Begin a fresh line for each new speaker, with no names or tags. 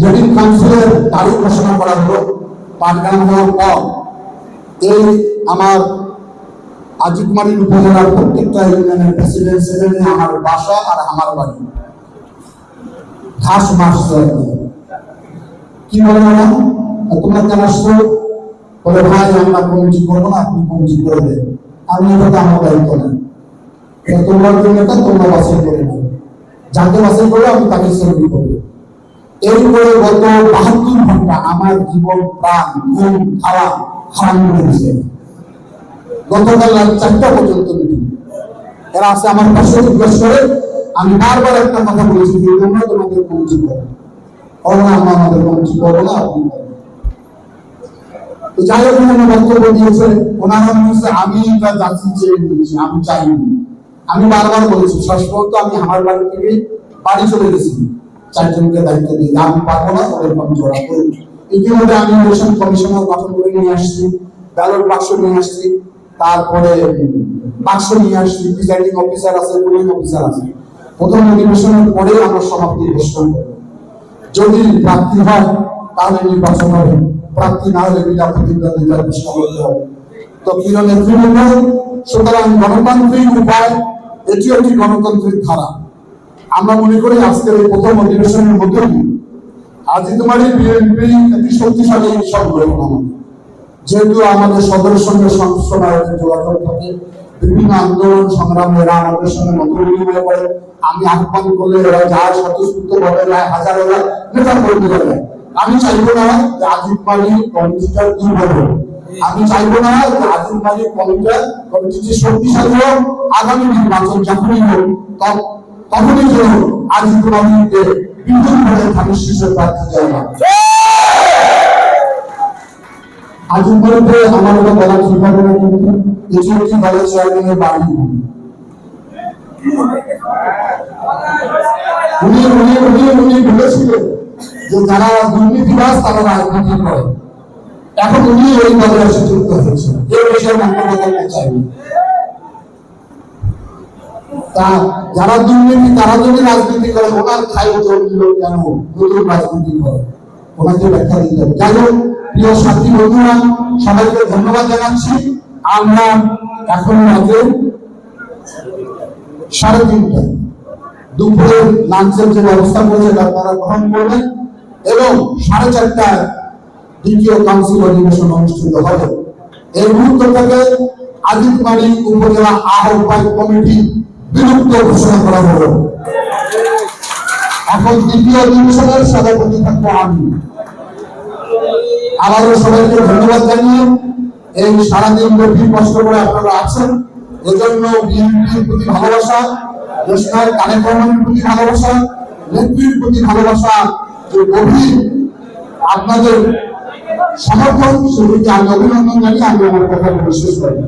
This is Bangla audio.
যেদিন কাউন্সিলের তারিখ ঘোষণা করা হলো পাটগ্রাম হওয়ার পর, এই আমার আজিকুমারী উপজেলার প্রত্যেকটা ইউনিয়নের প্রেসিডেন্ট সেক্রেটারি আমার বাসা আর আমার বাড়ি। ঘাস মাস কি বলে ম্যাডাম? তোমরা কেন আসছো? বলে, ভাই, আমরা কমিটি করব না, আপনি কমিটি করে দেন। আমি এটা তো আমার দায়িত্ব না তোমার জন্য তোমরা বাছাই করে নাও। যাকে বাছাই করবে আমি তাকে সেলফি করব এরপরে গত বাহাত্তর ঘণ্টা আমার জীবন, প্রাণ, ঘুম, খাওয়া, হারাম করে দিয়েছে। গতকাল রাত চারটা পর্যন্ত এরা আছে আমার পাশে জিজ্ঞেস করে, আমি বারবার একটা কথা বলেছি যে তোমরা তোমাদের কমিটি করো করো না আমরা আমাদের কমিটি করব না তো যাই হোক বক্তব্য দিয়েছে ওনারা আমি এটা যাচ্ছি চেয়ে নিয়েছি আমি চাইনি। আমি বারবার বলেছি, শেষ আমি আমার বাড়ি থেকে বাড়ি চলে গেছি। চারজনকে দায়িত্ব দিয়ে আমি পারব না ওদের কমিটি ওরা করুক ইতিমধ্যে আমি ইলেকশন কমিশনার গঠন করে নিয়ে আসছি, ব্যালট বাক্স নিয়ে আসছি, তারপরে বাক্স নিয়ে আসছি প্রিসাইডিং অফিসার আছে পুলিং অফিসার আছে। প্রথম অধিবেশনের পরে আমরা সমাপ্তি ঘোষণা করব। যদি প্রার্থী হয়, তাহলে নির্বাচন হবে। প্রার্থী না হলে বিনা প্রতিদ্বন্দ্বিতা ঘোষণা করতে হবে। গণতান্ত্রিক উপায়, এটি একটি গণতান্ত্রিক ধারা। আমরা মনে প্রথম বিএনপি শক্তিশালী যেহেতু আমাদের সদরের সঙ্গে সবসময় যোগাযোগ থাকে, বিভিন্ন আন্দোলন, সংগ্রামে আমাদের সঙ্গে মত বিনিময় করে। আমি আহ্বান করলে এরা যায় স্বতঃস্ফূর্ত ভাবে যায়, হাজার হাজার নেতা কর্মী আমি চাইব না যে আজিব কমিটিটা আমি চাইব না যে আজিব মালি কমিটিটা কমিটিটি শক্তিশালী হোক, আগামী নির্বাচন যখনই হোক, তখ- তখনই যেন আজিব মালিকে বিপুল ভাবে ধানের শীর্ষে প্রার্থী যাওয়া আজ উপরে আমার ওটা বলা ঠিক হবে না কিন্তু এটি একটি ভালো চেয়ারম্যানের বাড়ি। উনি উনি উনি উনি বলেছিলেন যে যারা দুর্নীতিবাজ, তারা রাজনীতি করে। এখন উনি ওই হয়েছে এই বিষয়ে মন্তব্য তা যারা দুর্নীতি, তারা যদি রাজনীতি করে, ওনার খাই জমিল কেন? নতুন রাজনীতি করে। ওনাকে ব্যাখ্যা দিতে হবে। যাই হোক, প্রিয় সাথী বন্ধুরা, সবাইকে ধন্যবাদ জানাচ্ছি। আমরা এখন মাঝে সাড়ে তিনটা। দুপুরে লাঞ্চের যে ব্যবস্থা করেছে এটা আপনারা গ্রহণ করবেন। এবং সাড়ে চারটায় দ্বিতীয় কাউন্সিল অধিবেশন অনুষ্ঠিত হবে এই মুহূর্ত থেকে আজিতবাড়ি উপজেলা আহ্বায়ক কমিটি বিলুপ্ত ঘোষণা করা হলো। এখন দ্বিতীয় অধিবেশনের সভাপতি থাকব আমি। আবারও সবাইকে ধন্যবাদ জানিয়ে এই সারাদিন ব্যাপী কষ্ট করে আপনারা আছেন। এজন্য বিএনপির প্রতি ভালোবাসা দেশের কার্যক্রমের প্রতি ভালোবাসা, নেত্রীর প্রতি ভালোবাসা যে গভীর, আপনাদের সমর্থন সেটিকে আমি অভিনন্দন জানিয়ে আমি আমার কথা শেষ করি